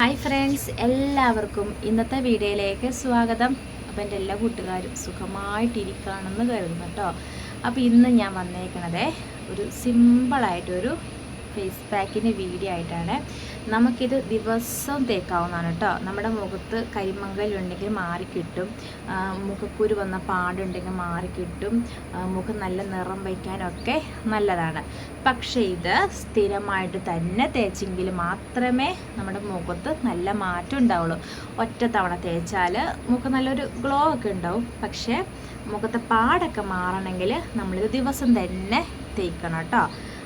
Hi friends എല്ലാവർക്കും ഇന്നത്തെ വീഡിയോയിലേക്ക് സ്വാഗതം. അപ്പോൾ എന്റെ എല്ലാ കൂട്ടുകാരും സുഖമായിട്ടിരിക്കുകയാണെന്ന് കരുതുന്നു കേട്ടോ. അപ്പോൾ ഇന്ന് ഞാൻ വന്നേക്കണത് ഒരു സിമ്പിളായിട്ടൊരു ഫേസ് പാക്കിന് വീഡിയോ ആയിട്ടാണ്. നമുക്കിത് ദിവസം തേക്കാവുന്നതാണ് കേട്ടോ. നമ്മുടെ മുഖത്ത് കരിമങ്കലുണ്ടെങ്കിൽ മാറിക്കിട്ടും മുഖക്കുരു വന്ന പാടുണ്ടെങ്കിൽ മാറിക്കിട്ടും മുഖം നല്ല നിറം വയ്ക്കാനൊക്കെ നല്ലതാണ്. പക്ഷേ ഇത് സ്ഥിരമായിട്ട് തന്നെ തേച്ചെങ്കിൽ മാത്രമേ നമ്മുടെ മുഖത്ത് നല്ല മാറ്റം ഉണ്ടാവുള്ളൂ. ഒറ്റ തവണ തേച്ചാൽ മുഖം നല്ലൊരു ഗ്ലോ ഒക്കെ ഉണ്ടാവും. പക്ഷേ മുഖത്തെ പാടൊക്കെ മാറണമെങ്കിൽ നമ്മളിത് ദിവസം തന്നെ തേക്കണം കേട്ടോ.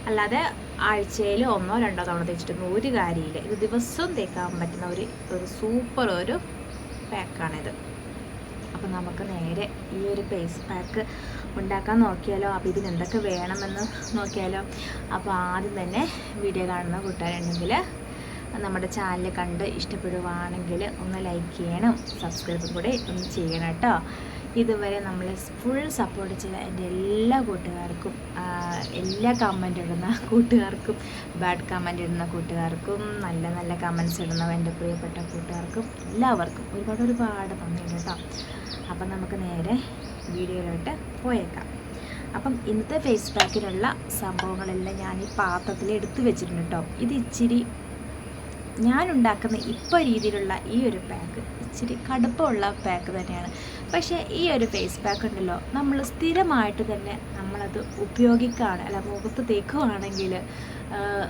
അല്ലാതെ ആഴ്ചയിൽ ഒന്നോ രണ്ടോ തവണ തേച്ചിട്ടൊന്നും ഒരു കാര്യമില്ല. ഇത് ദിവസവും തേക്കാൻ പറ്റുന്ന ഒരു ഒരു സൂപ്പർ ഒരു പാക്കാണിത് അപ്പോൾ നമുക്ക് നേരെ ഈ ഒരു പേസ് പാക്ക് ഉണ്ടാക്കാൻ നോക്കിയാലോ? അപ്പോൾ ഇതിന് എന്തൊക്കെ വേണമെന്ന് നോക്കിയാലോ? അപ്പോൾ ആദ്യം തന്നെ വീഡിയോ കാണുന്ന കൂട്ടുകാരുണ്ടെങ്കിൽ നമ്മുടെ ചാനൽ കണ്ട് ഇഷ്ടപ്പെടുവാണെങ്കിൽ ഒന്ന് ലൈക്ക് ചെയ്യണം. സബ്സ്ക്രൈബും കൂടി ഒന്ന് ചെയ്യണം കേട്ടോ. ഇതുവരെ നമ്മളെ ഫുൾ സപ്പോർട്ട് ചെയ്ത എന്റെ എല്ലാ കൂട്ടുകാർക്കും എല്ലാ കമന്റ് ഇടുന്ന കൂട്ടുകാർക്കും ബാഡ് കമന്റ് ഇടുന്ന കൂട്ടുകാർക്കും നല്ല നല്ല കമൻസ് ഇടുന്ന എന്റെ പ്രിയപ്പെട്ട കൂട്ടുകാർക്കും എല്ലാവർക്കും ഒരുപാട് ഒരുപാട് നന്ദിയുണ്ട് കേട്ടോ. അപ്പം നമുക്ക് നേരെ വീഡിയോയിലോട്ട് പോയേക്കാം. അപ്പം ഇന്നത്തെ ഫേസ് പാക്കിലുള്ള സംഭവങ്ങളെല്ലാം ഞാൻ ഈ പാത്രത്തിൽ എടുത്തു വെച്ചിട്ടുണ്ട് കേട്ടോ. ഇത് ഇച്ചിരി ഞാൻ ഉണ്ടാക്കുന്ന ഇപ്പോൾ രീതിയിലുള്ള ഈ ഒരു പാക്ക് ഇച്ചിരി കടുപ്പമുള്ള പാക്ക് തന്നെയാണ്. പക്ഷേ ഈ ഒരു ഫേസ് പാക്ക് ഉണ്ടല്ലോ നമ്മൾ സ്ഥിരമായിട്ട് തന്നെ നമ്മളത് ഉപയോഗിക്കുകയാണ് അല്ല മുഖത്ത് തേക്കുകയാണെങ്കിൽ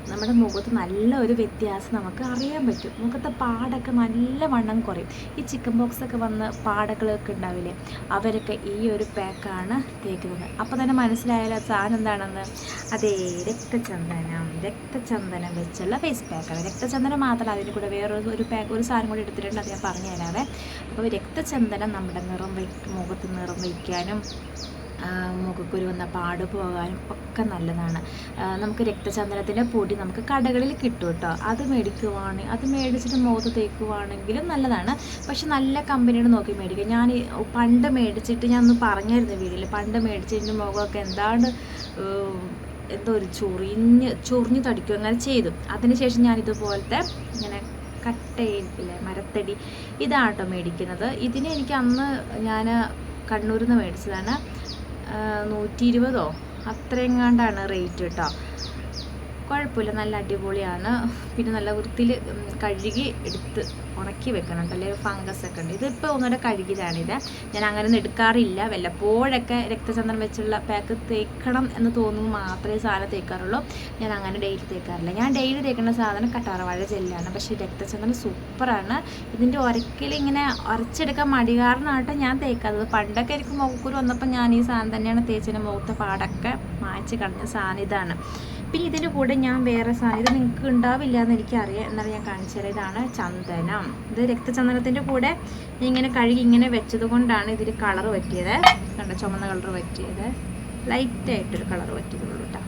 നമ്മുടെ മുഖത്ത് നല്ല ഒരു വ്യത്യാസം നമുക്ക് അറിയാൻ പറ്റും. മുഖത്തെ പാടൊക്കെ നല്ല വണ്ണം കുറയും. ഈ ചിക്കൻ ബോക്സ് ഒക്കെ വന്ന് പാടകളൊക്കെ ഉണ്ടാവില്ലേ അവരൊക്കെ ഈ ഒരു പാക്കാണ് തേക്കുന്നത്. അപ്പോൾ തന്നെ മനസ്സിലായാലോ സാധനം എന്താണെന്ന് അതേ രക്തചന്ദനം രക്തചന്ദനം വെച്ചുള്ള ഫേസ് പാക്കാണ് രക്തചന്ദനം മാത്രമല്ല അതിന് കൂടെ വേറൊരു ഒരു പാക്ക് ഒരു സാധനം കൂടി എടുത്തിട്ടുണ്ട് അത് ഞാൻ പറഞ്ഞു തരാവേ അപ്പോൾ രക്തചന്ദനം നമ്മുടെ നിറം മുഖത്ത് നിറം വയ്ക്കാനും മുഖക്കുരു വന്ന പാട് പോകാനും ഒക്കെ നല്ലതാണ്. നമുക്ക് രക്തചന്ദനത്തിന്റെ പൊടി നമുക്ക് കടകളിൽ കിട്ടും കേട്ടോ. അത് മേടിക്കുവാണെങ്കിൽ അത് മേടിച്ചിട്ട് മുഖത്ത് തേക്കുവാണെങ്കിലും നല്ലതാണ്. പക്ഷെ നല്ല കമ്പനിയുടെ നോക്കി മേടിക്കുക ഞാൻ പണ്ട് മേടിച്ചിട്ട് ഞാൻ ഒന്ന് പറഞ്ഞായിരുന്നു വീട്ടിൽ പണ്ട് മേടിച്ചതിന്റെ മുഖമൊക്കെ എന്താണ് ഏർ, എന്തോ ഒരു ചൊറിഞ്ഞ് ചൊറിഞ്ഞ് തടിക്കും അങ്ങനെ ചെയ്തു. അതിനുശേഷം ഞാൻ ഇതുപോലത്തെ ഇങ്ങനെ കട്ടയില്ലേ മരത്തടി ഇതാണ് കേട്ടോ മേടിക്കുന്നത്. ഇതിനെ എനിക്ക് അന്ന് ഞാൻ കണ്ണൂരിൽ നിന്ന് മേടിച്ചതാണ്. നൂറ്റി ഇരുപതോ അത്രയെങ്ങാണ്ടാണ് റേറ്റ് കേട്ടോ കുഴപ്പമില്ല. നല്ല അടിപൊളിയാണ്. പിന്നെ നല്ല വൃത്തിയിൽ കഴുകി എടുത്ത് ഉണക്കി വെക്കണം അല്ലെ ഫംഗസ് ഒക്കെ ഉണ്ട്. ഇതിപ്പോൾ ഒന്നുകൂടെ കഴുകിയതാണിത്. ഞാൻ അങ്ങനെ ഒന്നും എടുക്കാറില്ല. വല്ലപ്പോഴൊക്കെ രക്തചന്ദ്രം വെച്ചുള്ള പാക്ക് തേക്കണം എന്ന് തോന്നുമ്പോൾ മാത്രമേ സാധനം തേക്കാറുള്ളൂ. ഞാൻ അങ്ങനെ ഡെയിലി തേക്കാറില്ല. ഞാൻ ഡെയിലി തേക്കുന്ന സാധനം കട്ടാറവാഴ ജെല്ലാണ്. പക്ഷേ രക്തചന്ദ്രം സൂപ്പറാണ്. ഇതിന്റെ ഉരക്കിൽ ഇങ്ങനെ ഉരച്ചെടുക്കാൻ മടി ഞാൻ തേക്കാത്തത്. പണ്ടൊക്കെ എനിക്ക് മുഖക്കൂർ വന്നപ്പോൾ ഞാൻ ഈ സാധനം തന്നെയാണ് തേച്ചതിന്റെ മുഖത്തെ പാടൊക്കെ മായ്ച്ച് കളഞ്ഞ സാധനം ഇതാണ്. പിന്നെ ഇതിന്റെ കൂടെ ഞാൻ വേറെ സാധനം ഇത് നിങ്ങൾക്ക് ഉണ്ടാവില്ല എന്ന് എനിക്കറിയാം എന്നാലും ഞാൻ കാണിച്ചു തരാം. ഇതാണ് ചന്ദനം. ഇത് രക്തചന്ദനത്തിന്റെ കൂടെ ഇങ്ങനെ കഴുകി ഇങ്ങനെ വെച്ചത് കൊണ്ടാണ് ഇതിൽ കളർ പറ്റിയത്. കണ്ട ചുമന്ന കളർ പറ്റിയത്. ലൈറ്റായിട്ടൊരു കളർ പറ്റിയതുള്ളൂ കേട്ടോ.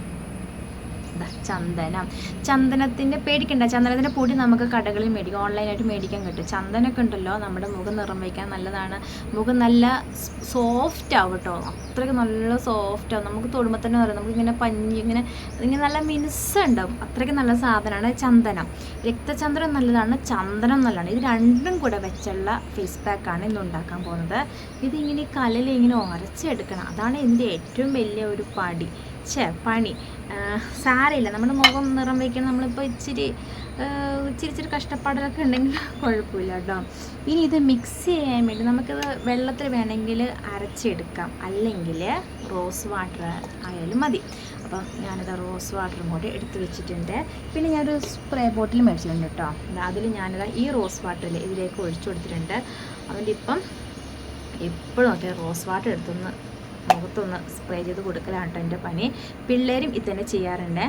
ചന്ദനം. ചന്ദനത്തിന്റെ പേടിക്കണ്ട. ചന്ദനത്തിന്റെ പൊടി നമുക്ക് കടകളിൽ മേടിക്കും. ഓൺലൈനായിട്ട് മേടിക്കാൻ കിട്ടും. ചന്ദനമൊക്കെ ഉണ്ടല്ലോ. നമ്മുടെ മുഖം നിറം വയ്ക്കാൻ നല്ലതാണ്. മുഖം നല്ല സോഫ്റ്റ് ആവും കേട്ടോ. അത്രയ്ക്ക് നല്ല സോഫ്റ്റ് ആവും. നമുക്ക് തൊടുമ്പോൾ തന്നെ പറയാം നമുക്ക് ഇങ്ങനെ പഞ്ഞി ഇങ്ങനെ ഇങ്ങനെ നല്ല മിനുസുണ്ടാവും അത്രയ്ക്ക് നല്ല സാധനമാണ് ചന്ദനം. രക്തചന്ദ്രം നല്ലതാണ്. ചന്ദനം നല്ലതാണ്. ഇത് രണ്ടും കൂടെ വെച്ചുള്ള ഫേസ് പാക്കാണ് ഇന്ന് ഉണ്ടാക്കാൻ പോകുന്നത്. ഇതിങ്ങനെ കലയിൽ ഇങ്ങനെ ഉരച്ചെടുക്കണം അതാണ് ഇതിന്റെ ഏറ്റവും വലിയ ഒരു പടി. ഛേ പണി. സാരമില്ല. നമ്മുടെ മുഖം നിറം വയ്ക്കണം നമ്മളിപ്പോൾ ഇച്ചിരി ഇച്ചിരി ഇച്ചിരി കഷ്ടപ്പാടിലൊക്കെ ഉണ്ടെങ്കിൽ കുഴപ്പമില്ല കേട്ടോ. ഇനി ഇത് മിക്സ് ചെയ്യാൻ വേണ്ടി നമുക്കിത് വെള്ളത്തിൽ വേണമെങ്കിൽ അരച്ചെടുക്കാം. അല്ലെങ്കിൽ റോസ് വാട്ടർ ആയാലും മതി. അപ്പം ഞാനിത് റോസ് വാട്ടറും കൂടി എടുത്ത് വെച്ചിട്ടുണ്ട്. പിന്നെ ഞാനൊരു സ്പ്രേ ബോട്ടിൽ മേടിച്ചിട്ടുണ്ട് കേട്ടോ. അതിൽ ഞാനിത് ഈ റോസ് വാട്ടറിൽ ഇതിലേക്ക് ഒഴിച്ചു കൊടുത്തിട്ടുണ്ട്. അതുകൊണ്ട് ഇപ്പം എപ്പോഴും ഒക്കെ റോസ് വാട്ടർ എടുത്തൊന്ന് മുഖത്തൊന്ന് സ്പ്രേ ചെയ്ത് കൊടുക്കലാണ് കേട്ടോ എന്റെ പണി. പിള്ളേരും ഇതന്നെ തന്നെ ചെയ്യാറുണ്ട്.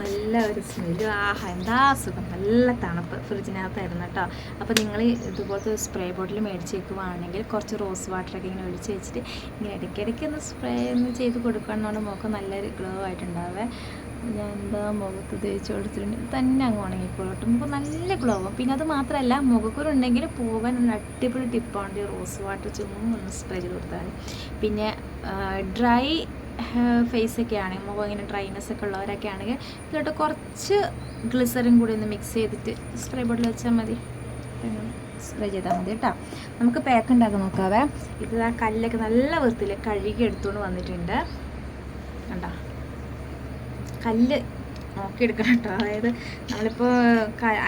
നല്ല ഒരു സ്മെല്ല് ആഹാ എന്താ സുഖം. നല്ല തണുപ്പ് ഫ്രിഡ്ജിനകത്തായിരുന്നു കേട്ടോ അപ്പോൾ നിങ്ങൾ ഇതുപോലത്തെ സ്പ്രേ ബോട്ടിൽ മേടിച്ച് വെക്കുവാണെങ്കിൽ കുറച്ച് റോസ് വാട്ടറൊക്കെ ഇങ്ങനെ ഒഴിച്ച് വെച്ചിട്ട് ഇങ്ങനെ ഇടയ്ക്കിടയ്ക്ക് ഒന്ന് സ്പ്രേ ഒന്ന് ചെയ്ത് കൊടുക്കുകയാണെന്നുണ്ടെങ്കിൽ മുഖം നല്ലൊരു ഗ്ലോ ആയിട്ടുണ്ടാവേ. ഞാൻ എന്താ മുഖത്ത് തേച്ച് കൊടുത്തിട്ടുണ്ട്. തന്നെ അങ്ങ് ഉണങ്ങിക്കോളട്ടെ. മുഖം നല്ല ഗ്ലോ ആവും. പിന്നെ അത് മാത്രമല്ല മുഖക്കുരുണ്ടെങ്കിൽ പോകാൻ ഒരു അടിപൊളി ടിപ്പാണ് റോസ് വാട്ടർ ചുമ്മാ സ്പ്രേ ചെയ്ത് കൊടുത്താൽ. പിന്നെ ഡ്രൈ ഫേസ് ഒക്കെ ആണെങ്കിൽ മുഖം ഇങ്ങനെ ഡ്രൈനെസ് ഒക്കെ ഉള്ളവരൊക്കെ ആണെങ്കിൽ ഇതിലോട്ട് കുറച്ച് ഗ്ലിസറിൻ കൂടി ഒന്ന് മിക്സ് ചെയ്തിട്ട് സ്പ്രേ ബോട്ടിൽ വെച്ചാൽ മതി. സ്പ്രേ ചെയ്താൽ മതി കേട്ടോ. നമുക്ക് പാക്ക് ഉണ്ടാക്കി നോക്കാവേ. ഇത് ആ കല്ലൊക്കെ നല്ല വൃത്തിയിൽ കഴുകി എടുത്തുകൊണ്ട് വന്നിട്ടുണ്ട്. കണ്ടോ? കല്ല് നോക്കിയെടുക്കണം കേട്ടോ. അതായത് നമ്മളിപ്പോൾ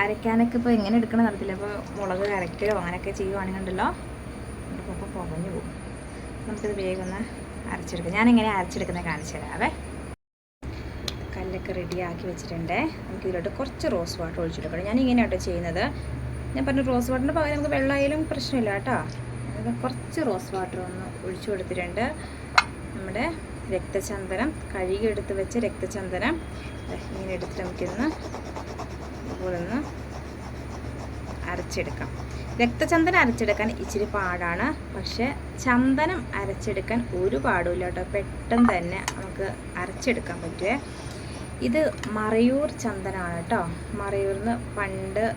അരയ്ക്കാനൊക്കെ ഇപ്പോൾ എങ്ങനെ എടുക്കണം നടത്തില്ല ഇപ്പോൾ മുളക് അരയ്ക്കലോ അങ്ങനെയൊക്കെ ചെയ്യുവാണെന്നുണ്ടല്ലോ ഉണ്ടല്ലോ ഇപ്പോൾ പുകഞ്ഞു പോകും. നമുക്കിത് വേഗം ഒന്ന് അരച്ചെടുക്കാം. ഞാനെങ്ങനെ അരച്ചെടുക്കുന്നത് കാണിച്ചു തരാവേ. കല്ലൊക്കെ റെഡിയാക്കി വെച്ചിട്ടുണ്ട്. നമുക്ക് ഇതിലോട്ട് കുറച്ച് റോസ് വാട്ടർ ഒഴിച്ചെടുക്കണം ഞാൻ ഇങ്ങനെയാട്ടോ ചെയ്യുന്നത്. ഞാൻ പറഞ്ഞു റോസ് വാട്ടറിന്റെ പകരം നമുക്ക് വെള്ളമായാലും പ്രശ്നമില്ല കേട്ടോ. കുറച്ച് റോസ് വാട്ടർ ഒന്ന് ഒഴിച്ചു കൊടുത്തിട്ടുണ്ട്. നമ്മുടെ രക്തചന്ദനം കഴുകി എടുത്ത് വെച്ച രക്തചന്ദനം. ഇങ്ങനെ എടുത്തിട്ട് നമുക്കിന്ന് ഇതുപോലൊന്ന് അരച്ചെടുക്കാം. രക്തചന്ദനം അരച്ചെടുക്കാൻ ഇച്ചിരി പാടാണ്. പക്ഷെ ചന്ദനം അരച്ചെടുക്കാൻ ഒരു പാടുമില്ല കേട്ടോ. പെട്ടെന്ന് തന്നെ നമുക്ക് അരച്ചെടുക്കാൻ പറ്റുമേ ഇത് മറയൂർ ചന്ദനമാണ് കേട്ടോ. മറയൂർന്ന് പണ്ട്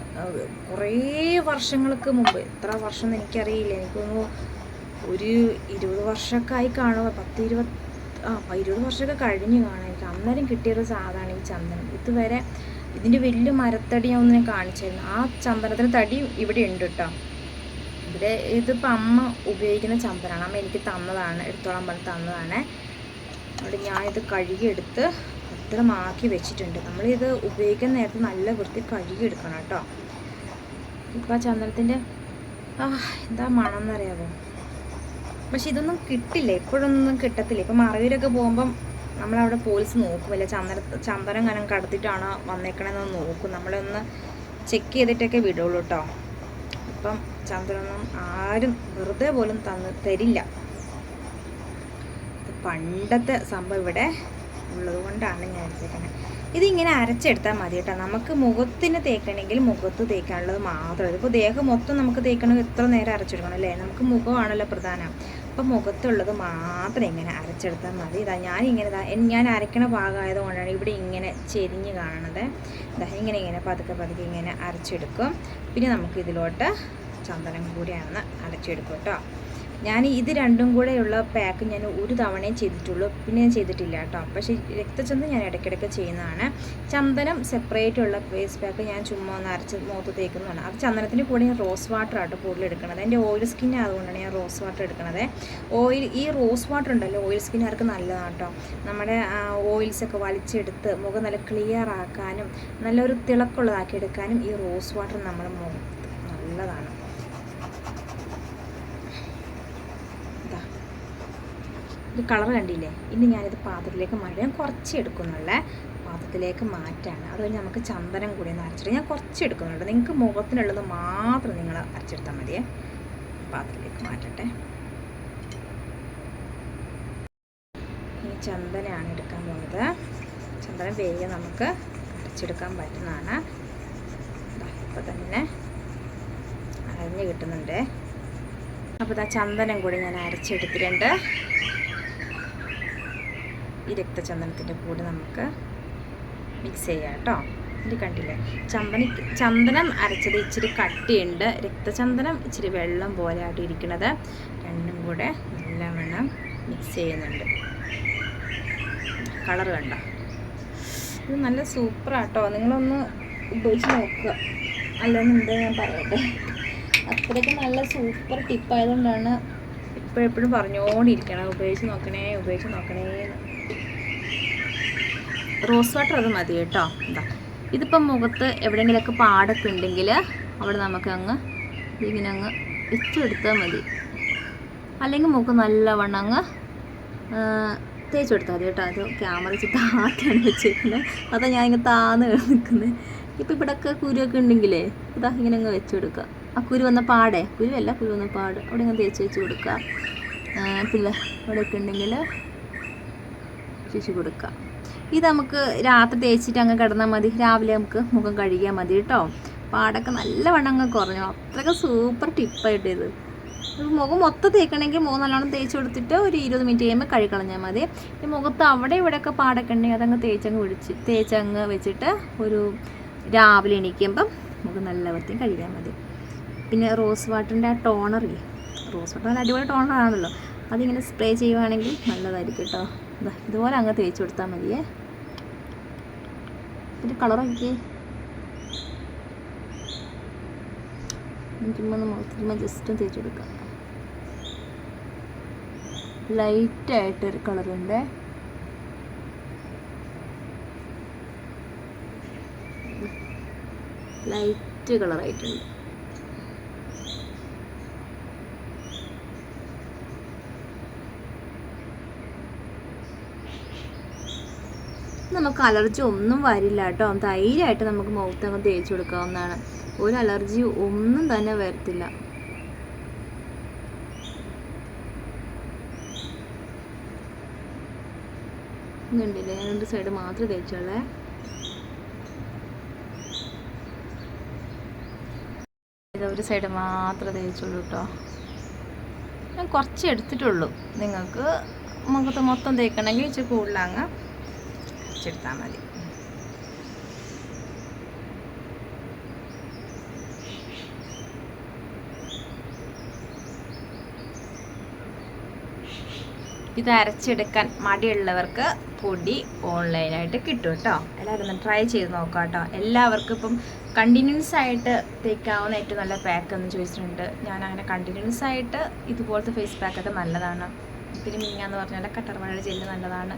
കുറേ വർഷങ്ങൾക്ക് മുമ്പ് എത്ര വർഷം എന്ന് എനിക്കറിയില്ല. എനിക്കൊന്ന് ഒരു ഇരുപത് വർഷമൊക്കെ ആയി കാണുക പത്ത് ഇരുപത് ആ ഇരുപത് വർഷമൊക്കെ കഴിഞ്ഞ് കാണാം എനിക്ക് അന്നേരം കിട്ടിയൊരു സാധനമാണ് ഈ ചന്ദനം. ഇതുവരെ ഇതിന്റെ വലിയ മരത്തടി ഞാൻ ഒന്ന് കാണിച്ചായിരുന്നു. ആ ചന്ദനത്തിന് തടി ഇവിടെ ഉണ്ട് കേട്ടോ ഇവിടെ ഇതിപ്പോൾ അമ്മ ഉപയോഗിക്കുന്ന ചന്ദനമാണ് അമ്മ എനിക്ക് തന്നതാണ്. എടുത്തോളം പറഞ്ഞ് തന്നതാണ്. അവിടെ ഞാനിത് കഴുകിയെടുത്ത് ഭദ്രമാക്കി വെച്ചിട്ടുണ്ട്. നമ്മളിത് ഉപയോഗിക്കുന്ന നേരത്ത് നല്ല വൃത്തി കഴുകിയെടുക്കണം കേട്ടോ ഇപ്പോൾ ആ ചന്ദനത്തിന്റെ ആ എന്താ മണം എന്നറിയാമോ പക്ഷെ ഇതൊന്നും കിട്ടില്ല. എപ്പോഴൊന്നും കിട്ടത്തില്ല. ഇപ്പം മറവിലൊക്കെ പോകുമ്പം നമ്മളവിടെ പോലീസ് നോക്കുമല്ലേ ചന്ദന ചന്ദനം കനം കടത്തിയിട്ടാണോ വന്നേക്കണമെന്ന് നോക്കും. നമ്മളൊന്ന് ചെക്ക് ചെയ്തിട്ടൊക്കെ വിടുള്ളൂ കേട്ടോ ഇപ്പം ചന്ദ്രനൊന്നും ആരും വെറുതെ പോലും തന്ന് തരില്ല. പണ്ടത്തെ സംഭവം ഇവിടെ ഉള്ളത് കൊണ്ടാണ് ഞാൻ എടുത്തേക്കുന്നത് ഇതിങ്ങനെ അരച്ചെടുത്താൽ മതി കേട്ടോ നമുക്ക് മുഖത്തിന് തേക്കണമെങ്കിൽ മുഖത്ത് തേക്കാനുള്ളത് മാത്രമേ ഇതിപ്പോൾ ദേഹം മൊത്തം നമുക്ക് തേക്കണമെങ്കിൽ എത്ര നേരം അരച്ചെടുക്കണം അല്ലേ? നമുക്ക് മുഖമാണല്ലോ പ്രധാനം. അപ്പം മുഖത്തുള്ളത് മാത്രം ഇങ്ങനെ അരച്ചെടുത്താൽ മതി. ഇതാ ഞാനിങ്ങനെ ഇതാ ഞാൻ അരക്കണ ഭാഗമായത് കൊണ്ടാണ് ഇവിടെ ഇങ്ങനെ ചെരിഞ്ഞ് കാണുന്നത്. ഇതാ ഇങ്ങനെ ഇങ്ങനെ പതുക്കെ പതുക്കെ ഇങ്ങനെ അരച്ചെടുക്കും. പിന്നെ നമുക്ക് ഇതിലോട്ട് ചന്ദനം കൂടിയാണ് അരച്ചെടുക്കും കേട്ടോ. ഞാൻ ഇത് രണ്ടും കൂടെയുള്ള പാക്ക് ഞാൻ ഒരു തവണയേ ചെയ്തിട്ടുള്ളൂ. പിന്നെ ഞാൻ ചെയ്തിട്ടില്ല കേട്ടോ. പക്ഷേ രക്തചന്ദനം ഞാൻ ഇടയ്ക്കിടയ്ക്ക് ചെയ്യുന്നതാണ്. ചന്ദനം സെപ്പറേറ്റ് ഉള്ള ഫേസ് പാക്ക് ഞാൻ ചുമ്മാ ഒന്ന് അരച്ച് മുഖത്ത് തേക്കുന്നതാണ്. അത് ചന്ദനത്തിന്റെ കൂടെ ഞാൻ റോസ് വാട്ടർ ആട്ടോ കൂടുതൽ എടുക്കുന്നത് എന്റെ ഓയിൽ സ്കിൻ ആയതുകൊണ്ടാണ് ഞാൻ റോസ് വാട്ടർ എടുക്കുന്നത് ഓയിൽ ഈ റോസ് വാട്ടർ ഉണ്ടല്ലോ ഓയിൽ സ്കിന്നുകാർക്ക് നല്ലതാണ് കേട്ടോ നമ്മുടെ ഓയിൽസൊക്കെ വലിച്ചെടുത്ത് മുഖം നല്ല ക്ലിയർ ആക്കാനും നല്ലൊരു തിളക്കമുള്ളതാക്കി എടുക്കാനും ഈ റോസ് വാട്ടർ നമ്മുടെ മുഖത്ത് നല്ലതാണ് ഇതാ ഇത് കളർ കണ്ടില്ലേ? ഇനി ഞാനിത് പാത്രത്തിലേക്ക് മാറ്റി ഞാൻ കുറച്ച് എടുക്കുന്നുള്ളേ. പാത്രത്തിലേക്ക് മാറ്റാണ്. അത് കഴിഞ്ഞ് നമുക്ക് ചന്ദനം കൂടി ഒന്ന് അരച്ചിട്ട് ഞാൻ കുറച്ച് എടുക്കുന്നുണ്ട്. നിങ്ങൾക്ക് മുഖത്തിനുള്ളത് മാത്രം നിങ്ങൾ അരച്ചെടുത്താൽ മതിയേ. പാത്രത്തിലേക്ക് മാറ്റട്ടെ. ഇനി ചന്ദനമാണ് എടുക്കാൻ പോകുന്നത്. ചന്ദനം വേഗം നമുക്ക് അരച്ചെടുക്കാൻ പറ്റുന്നതാണ്. ഇപ്പം തന്നെ അരഞ്ഞ് കിട്ടുന്നുണ്ട്. അപ്പോൾ ഇതാ ചന്ദനം കൂടി ഞാൻ അരച്ചെടുത്തിട്ടുണ്ട്. ഈ രക്തചന്ദനത്തിന്റെ കൂടെ നമുക്ക് മിക്സ് ചെയ്യാം കേട്ടോ. ഇത് കണ്ടില്ലേ? ചന്ദന ചന്ദനം അരച്ചത് ഇച്ചിരി കട്ടിയുണ്ട്. രക്തചന്ദനം ഇച്ചിരി വെള്ളം പോലെ ആയിട്ട് ഇരിക്കുന്നത് രണ്ടും കൂടെ നല്ലവണ്ണം മിക്സ് ചെയ്യുന്നുണ്ട്. കളർ കണ്ട? ഇത് നല്ല സൂപ്പറാട്ടോ നിങ്ങളൊന്ന് ഉപയോഗിച്ച് നോക്കുക അല്ലെന്നുണ്ട് ഞാൻ പറയട്ടെ? അത്രയ്ക്ക് നല്ല സൂപ്പർ ടിപ്പായതുകൊണ്ടാണ് ഇപ്പോഴെപ്പോഴും പറഞ്ഞുകൊണ്ടിരിക്കണം ഉപയോഗിച്ച് നോക്കണേ ഉപയോഗിച്ച് നോക്കണേ. റോസ് വാട്ടർ അത് മതി കേട്ടോ. എന്താ ഇതിപ്പം മുഖത്ത് എവിടെയെങ്കിലുമൊക്കെ പാടൊക്കെ ഉണ്ടെങ്കിൽ അവിടെ നമുക്ക് അങ്ങ് ഇങ്ങനെ അങ്ങ് ഇച്ചെടുത്താൽ മതി. അല്ലെങ്കിൽ മുഖം നല്ലവണ്ണം അങ്ങ് തേച്ച് കൊടുത്താൽ മതി കേട്ടോ. അത് ക്യാമറ വെച്ച് താത്തിയാണ് വെച്ചിരിക്കുന്നത് അതാ ഞാൻ ഇങ്ങനെ താന്ന് നിൽക്കുന്നത് ഇപ്പം ഇവിടെയൊക്കെ കുരുവൊക്കെ ഉണ്ടെങ്കിലേ ഇതാ ഇങ്ങനെ അങ്ങ് വെച്ച് കൊടുക്കുക. ആ കുരു വന്ന പാടെ കുരുവല്ല കുരു വന്ന പാട്. അവിടെ ഇങ്ങനെ തേച്ച് വെച്ച് കൊടുക്കുക. പിന്നെ ഇവിടെയൊക്കെ ഉണ്ടെങ്കിൽ ചേച്ചി കൊടുക്കുക. ഇത് നമുക്ക് രാത്രി തേച്ചിട്ട് അങ്ങ് കിടന്നാൽ മതി. രാവിലെ നമുക്ക് മുഖം കഴുകിയാൽ മതി കേട്ടോ. പാടൊക്കെ നല്ലവണ്ണം അങ്ങ് കുറഞ്ഞു. അത്രയ്ക്ക് സൂപ്പർ ടിപ്പായിട്ട് ഇത്. മുഖം മൊത്തം തേക്കണമെങ്കിൽ മുഖം നല്ലോണം തേച്ച് കൊടുത്തിട്ട് ഒരു ഇരുപത് മിനിറ്റ് കഴിയുമ്പോൾ കഴുകളഞ്ഞാൽ മതി. ഈ മുഖത്ത് അവിടെ ഇവിടെയൊക്കെ പാടൊക്കെ ഉണ്ടെങ്കിൽ അതങ്ങ് തേച്ചങ്ങ് പിടിച്ച് തേച്ചങ്ങ് വെച്ചിട്ട് ഒരു രാവിലെ എണീക്കുമ്പം മുഖം നല്ല വൃത്തിയും കഴുകിയാൽ മതി. പിന്നെ റോസ് വാട്ടറിന്റെ ആ ടോണറില്ലേ? റോസ് വാട്ടർ നല്ല അടിപൊളി ടോണറാണല്ലോ. അതിങ്ങനെ സ്പ്രേ ചെയ്യുവാണെങ്കിൽ നല്ലതായിരിക്കും കേട്ടോ. ഇതുപോലെ അങ്ങ് തേച്ച് കൊടുത്താൽ മതിയേ. ഒരു കളറൊക്കെ ചുമ്മാ ജസ്റ്റ് തേച്ച് കൊടുക്കാം. ലൈറ്റായിട്ടൊരു കളറുണ്ട് ലൈറ്റ് കളറായിട്ടുണ്ട് നമുക്ക് അലർജി ഒന്നും വരില്ല കേട്ടോ. ധൈര്യമായിട്ട് നമുക്ക് മുഖത്ത് അങ്ങ് തേച്ച് കൊടുക്കാവുന്നതാണ്. ഒരു അലർജി ഒന്നും തന്നെ വരത്തില്ല. ഞാൻ രണ്ട് സൈഡ് മാത്രം തേച്ചോളേ ഒരു സൈഡ് മാത്രം തേച്ചുള്ളൂ കേട്ടോ. ഞാൻ കുറച്ച് എടുത്തിട്ടുള്ളൂ. നിങ്ങൾക്ക് മുഖത്ത് മൊത്തം തേക്കണമെങ്കിൽ ഇച്ചിരി കൂടുതലങ്ങ് കുറച്ചെടുത്താൽ മതി. ഇത് അരച്ചെടുക്കാൻ മടിയുള്ളവർക്ക് പൊടി ഓൺലൈനായിട്ട് കിട്ടും കേട്ടോ. എല്ലാവരും ഒന്ന് ട്രൈ ചെയ്ത് നോക്കാം കേട്ടോ. എല്ലാവർക്കും ഇപ്പം കണ്ടിന്യൂസ് ആയിട്ട് തേക്കാവുന്ന ഏറ്റവും നല്ല പാക്ക് എന്ന് ചോദിച്ചിട്ടുണ്ട്. ഞാൻ അങ്ങനെ കണ്ടിന്യൂസ് ആയിട്ട് ഇതുപോലത്തെ ഫേസ് പാക്കൊക്കെ നല്ലതാണ്. പിന്നെ മിങ്ങാന്ന് പറഞ്ഞാൽ കട്ടർ കട്ടർവാഴ ജെല്ല് നല്ലതാണ്.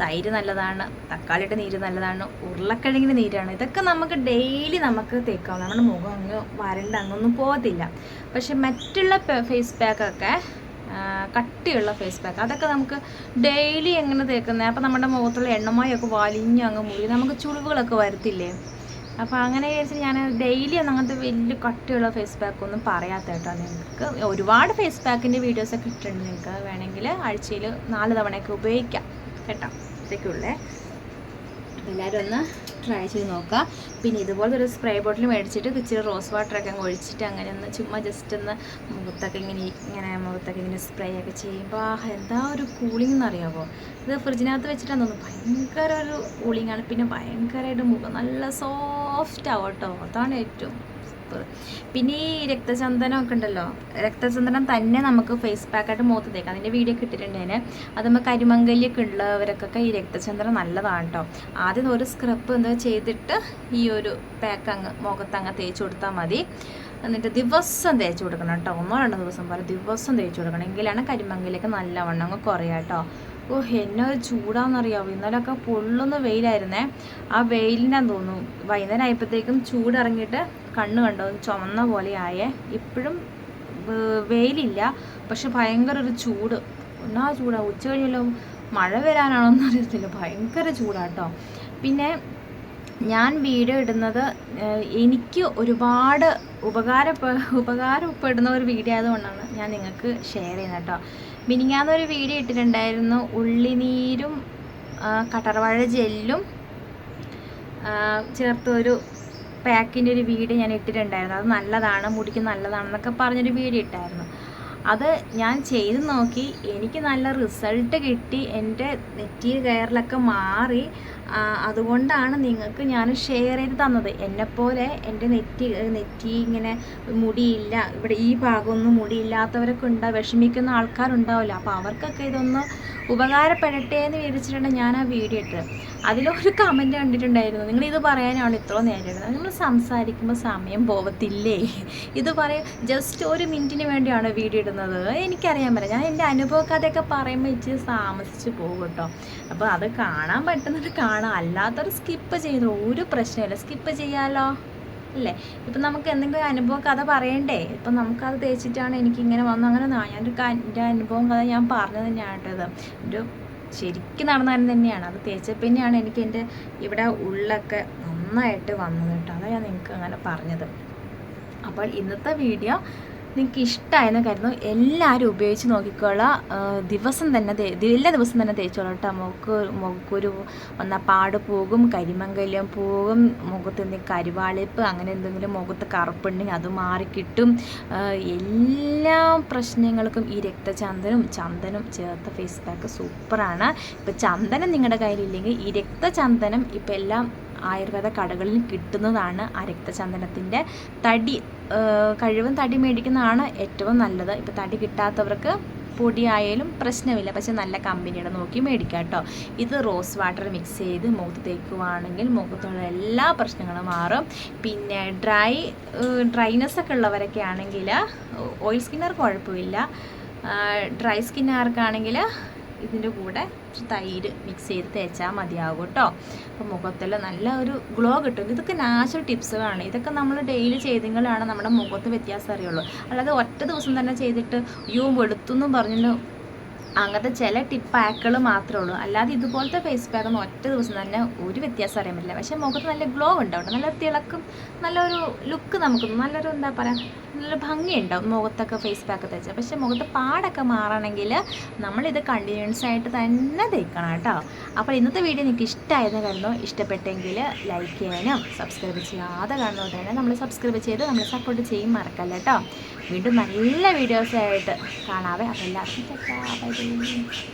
തൈര് നല്ലതാണ് തക്കാളിയുടെ നീര് നല്ലതാണ് ഉരുളക്കിഴങ്ങിന്റെ നീരാണ്. ഇതൊക്കെ നമുക്ക് ഡെയിലി നമുക്ക് തേക്കാം നമ്മുടെ മുഖം അങ്ങ് വരണ്ട അങ്ങൊന്നും പോകത്തില്ല. പക്ഷെ മറ്റുള്ള ഫേസ് പാക്കൊക്കെ കട്ടിയുള്ള ഫേസ് പാക്ക് അതൊക്കെ നമുക്ക് ഡെയിലി എങ്ങനെ തേക്കുന്നത് അപ്പോൾ നമ്മുടെ മുഖത്തുള്ള എണ്ണമായൊക്കെ വലിഞ്ഞ് അങ്ങ് മുറി നമുക്ക് ചുളിവുകളൊക്കെ വരത്തില്ലേ? അപ്പോൾ അങ്ങനെ വിചാരിച്ച് ഞാൻ ഡെയിലി ഒന്നും അങ്ങനത്തെ വലിയ കട്ടിയുള്ള ഫേസ് പാക്ക് ഒന്നും പറയാത്ത കേട്ടോ. നിങ്ങൾക്ക് ഒരുപാട് ഫേസ് പാക്കിന്റെ വീഡിയോസൊക്കെ ഇട്ടിട്ടുണ്ട്. നിങ്ങൾക്ക് വേണമെങ്കിൽ ആഴ്ചയിൽ നാല് തവണയൊക്കെ ഉപയോഗിക്കാം. കേട്ടോ. ഇതൊക്കെയുള്ളേ. എല്ലാവരും ഒന്ന് ട്രൈ ചെയ്ത് നോക്കുക. പിന്നെ ഇതുപോലെ ഒരു സ്പ്രേ ബോട്ടിൽ മേടിച്ചിട്ട് ഇച്ചിരി റോസ് വാട്ടറൊക്കെ അങ്ങ് ഒഴിച്ചിട്ട് അങ്ങനെ ഒന്ന് ചുമ്മാ ജസ്റ്റ് ഒന്ന് മുഖത്തൊക്കെ ഇങ്ങനെ ഇങ്ങനെ മുഖത്തൊക്കെ ഇങ്ങനെ സ്പ്രേ ഒക്കെ ചെയ്യുമ്പോൾ ആ എന്താ ഒരു കൂളിംഗ് എന്നറിയാമോ ഇത് ഫ്രിഡ്ജിനകത്ത് വെച്ചിട്ടാണ് തോന്നുന്നു. ഭയങ്കര ഒരു കൂളിംഗ് ആണ്. പിന്നെ ഭയങ്കരമായിട്ട് മുഖം നല്ല സോഫ്റ്റ് ആവട്ടോ അതാണ് ഏറ്റവും സൂപ്പർ പിന്നെ ഈ രക്തചന്ദനം ഒക്കെ ഉണ്ടല്ലോ രക്തചന്ദനം തന്നെ നമുക്ക് ഫേസ് പാക്കായിട്ട് മുഖത്ത് തേക്കാം. അതിന്റെ വീഡിയോ കിട്ടിയിട്ടുണ്ടേന് അത് നമുക്ക് കരിമങ്കലിയൊക്കെ ഉള്ളവർക്കൊക്കെ ഈ രക്തചന്ദനം നല്ലതാണ് കേട്ടോ ആദ്യം ഒരു സ്ക്രബ് എന്താ ചെയ്തിട്ട് ഈ ഒരു പാക്ക് അങ്ങ് മുഖത്ത് അങ്ങ് തേച്ചു കൊടുത്താൽ മതി. എന്നിട്ട് ദിവസം തേച്ച് കൊടുക്കണം കേട്ടോ ഒന്നോ രണ്ടോ ദിവസം പോലെ ദിവസം തേച്ച് കൊടുക്കണം. എങ്കിലാണ് കരിമങ്കലൊക്കെ നല്ലവണ്ണം അങ്ങ് കുറയുക കേട്ടോ ഓ എന്നെ ഒരു ചൂടാണെന്നറിയാവോ ഇന്നലെയൊക്കെ പൊള്ളുന്ന വെയിലായിരുന്നേ. ആ വെയിലിനാന്ന് തോന്നുന്നു. വൈകുന്നേരം ആയപ്പോഴത്തേക്കും ചൂടിറങ്ങിയിട്ട് കണ്ണ് കണ്ടോ? ചുമന്ന പോലെ ആയേ ഇപ്പോഴും വെയിലില്ല. പക്ഷെ ഭയങ്കര ഒരു ചൂട്. ഒന്നാ ചൂടാ? ഉച്ച കഴിഞ്ഞല്ലോ. മഴ വരാനാണോന്ന് അറിയത്തില്ല. ഭയങ്കര ചൂടാട്ടോ പിന്നെ ഞാൻ വീഡിയോ ഇടുന്നത് എനിക്ക് ഒരുപാട് ഉപകാര ഉപകാരപ്പെടുന്ന ഒരു വീഡിയോ ആയതുകൊണ്ടാണ് ഞാൻ നിങ്ങൾക്ക് ഷെയർ ചെയ്യുന്നത് കേട്ടോ മിനിങ്ങാന്നൊരു വീഡിയോ ഇട്ടിട്ടുണ്ടായിരുന്നു. ഉള്ളിനീരും കട്ടർവാഴ ജെല്ലും ചേർത്ത് ഒരു പാക്കിന്റെ ഒരു വീഡിയോ ഞാൻ ഇട്ടിട്ടുണ്ടായിരുന്നു. അത് നല്ലതാണ് മുടിക്ക് നല്ലതാണെന്നൊക്കെ പറഞ്ഞൊരു വീഡിയോ ഇട്ടായിരുന്നു. അത് ഞാൻ ചെയ്ത് നോക്കി എനിക്ക് നല്ല റിസൾട്ട് കിട്ടി എന്റെ നെറ്റി കയറിലൊക്കെ മാറി. അതുകൊണ്ടാണ് നിങ്ങൾക്ക് ഞാൻ ഷെയർ ചെയ്ത് തന്നത്. എന്നെപ്പോലെ എന്റെ നെറ്റി നെറ്റി ഇങ്ങനെ മുടിയില്ല ഇവിടെ ഈ ഭാഗമൊന്നും മുടിയില്ലാത്തവരൊക്കെ ഉണ്ടാവും വിഷമിക്കുന്ന ആൾക്കാരുണ്ടാവില്ല. അപ്പോൾ അവർക്കൊക്കെ ഇതൊന്ന് ഉപകാരപ്പെടട്ടെ എന്ന് വിചാരിച്ചിട്ടുണ്ട് ഞാൻ ആ വീഡിയോ ഇട്ടത്. അതിലൊരു കമന്റ് കണ്ടിട്ടുണ്ടായിരുന്നു. നിങ്ങൾ ഇത് പറയാനാണ് ഇത്ര നേരിടുന്നത് നമ്മൾ സംസാരിക്കുമ്പോൾ സമയം പോകത്തില്ലേ ഇത് പറയാം ജസ്റ്റ് ഒരു മിനിറ്റിന് വേണ്ടിയാണ് വീഡിയോ ഇടുന്നത്. എനിക്കറിയാൻ പറ്റില്ല. ഞാൻ എന്റെ അനുഭവ കഥയൊക്കെ പറയുമ്പോൾ ഇച്ചിരി താമസിച്ച് പോകും കേട്ടോ. അപ്പോൾ അത് കാണാൻ പറ്റുന്നത് കാണാം. അല്ലാത്തൊരു സ്കിപ്പ് ചെയ്യുന്നു ഒരു പ്രശ്നമില്ല സ്കിപ്പ് ചെയ്യാമല്ലോ അല്ലേ ഇപ്പം നമുക്ക് എന്തെങ്കിലും അനുഭവം കഥ പറയണ്ടേ? ഇപ്പം നമുക്കത് തേച്ചിട്ടാണ് എനിക്കിങ്ങനെ വന്നു. അങ്ങനെ ഞാനൊരു എന്റെ അനുഭവം കഥ ഞാൻ പറഞ്ഞു തന്നെയാണ് കേട്ടത്. ഒരു ശരിക്കും നടന്നാലും തന്നെയാണ്. അത് തേച്ചപ്പിന്നെയാണ് എനിക്ക് എന്റെ ഇവിടെ ഉള്ളൊക്കെ നന്നായിട്ട് വന്നത് കേട്ടോ. അതാണ് ഞാൻ നിങ്ങൾക്ക് അങ്ങനെ പറഞ്ഞത്. അപ്പോൾ ഇന്നത്തെ വീഡിയോ നിങ്ങൾക്ക് ഇഷ്ടമായെന്ന് കരുതുന്നു. എല്ലാവരും ഉപയോഗിച്ച് നോക്കിക്കോളാം. ദിവസം തന്നെ എല്ലാ ദിവസം തന്നെ തേച്ചോളാം കേട്ടോ. മുഖക്ക് മുഖക്കൊരു വന്ന പാട് പോകും കരിമങ്കല്യം പോകും മുഖത്ത് എന്തെങ്കിലും കരുവാളിപ്പ് അങ്ങനെ എന്തെങ്കിലും മുഖത്ത് കറുപ്പുണ്ടെങ്കിൽ അത് മാറിക്കിട്ടും എല്ലാ പ്രശ്നങ്ങൾക്കും ഈ രക്തചന്ദനും ചന്ദനും ചേർത്ത ഫേസ് പാക്ക് സൂപ്പറാണ്. ഇപ്പം ചന്ദനം നിങ്ങളുടെ കയ്യിലില്ലെങ്കിൽ ഈ രക്തചന്ദനം ഇപ്പം എല്ലാം ആയുർവേദ കടകളിൽ കിട്ടുന്നതാണ് ആ രക്തചന്ദനത്തിന്റെ തടി കഴിവും തടി മേടിക്കുന്നതാണ് ഏറ്റവും നല്ലത്. ഇപ്പോൾ തടി കിട്ടാത്തവർക്ക് പൊടിയായാലും പ്രശ്നമില്ല. പക്ഷെ നല്ല കമ്പനിയുടെ നോക്കി മേടിക്കുക കേട്ടോ. ഇത് റോസ് വാട്ടർ മിക്സ് ചെയ്ത് മുഖത്ത് തേക്കുവാണെങ്കിൽ മുഖത്തുള്ള എല്ലാ പ്രശ്നങ്ങളും മാറും. പിന്നെ ഡ്രൈ ഡ്രൈനെസ് ഒക്കെ ഉള്ളവരൊക്കെ ആണെങ്കിൽ ഓയിൽ സ്കിന്നർ കുഴപ്പമില്ല. ഡ്രൈ സ്കിന്നുകാർക്കാണെങ്കിൽ ഇതിന്റെ കൂടെ തൈര് മിക്സ് ചെയ്ത് തേച്ചാൽ മതിയാകും കേട്ടോ അപ്പോൾ മുഖത്തിൽ നല്ല ഒരു ഗ്ലോ കിട്ടും. ഇതൊക്കെ നാച്ചുറൽ ടിപ്സുകളാണ് ഇതൊക്കെ നമ്മൾ ഡെയിലി ചെയ്തെങ്കിലാണ് നമ്മുടെ മുഖത്ത് വ്യത്യാസം അറിയുള്ളൂ. അല്ലാതെ ഒറ്റ ദിവസം തന്നെ ചെയ്തിട്ട് യൂ വെളുത്തു എന്നും പറഞ്ഞിട്ട് അങ്ങനത്തെ ചില ടിപ്പ് പാക്കുകൾ മാത്രമേ ഉള്ളൂ അല്ലാതെ ഇതുപോലത്തെ ഫേസ് പാക്ക് ഒന്നും ഒറ്റ ദിവസം തന്നെ ഒരു വ്യത്യാസം അറിയാൻ പറ്റില്ല. പക്ഷേ മുഖത്ത് നല്ല ഗ്ലോ ഉണ്ടാവും നല്ല തിളക്കും നല്ലൊരു ലുക്ക് നമുക്ക് നല്ലൊരു എന്താ പറയുക നല്ല ഭംഗിയുണ്ടാവും മുഖത്തൊക്കെ ഫേസ് പാക്ക് തേച്ചാൽ പക്ഷേ മുഖത്ത് പാടൊക്കെ മാറണമെങ്കിൽ നമ്മളിത് കണ്ടിന്യൂസ് ആയിട്ട് തന്നെ തേക്കണം കേട്ടോ. അപ്പോൾ ഇന്നത്തെ വീഡിയോ നിങ്ങൾക്ക് ഇഷ്ടമായെന്ന് കരുതുന്നു. ഇഷ്ടപ്പെട്ടെങ്കിൽ ലൈക്ക് ചെയ്യാനും സബ്സ്ക്രൈബ് ചെയ്യാതെ കാണുന്നതുകൊണ്ട് തന്നെ നമ്മൾ സബ്സ്ക്രൈബ് ചെയ്ത് നമ്മൾ സപ്പോർട്ട് ചെയ്യും മറക്കല്ല കേട്ടോ. വീണ്ടും നല്ല വീഡിയോസായിട്ട് കാണാവേ. അപ്പോൾ എല്ലാവർക്കും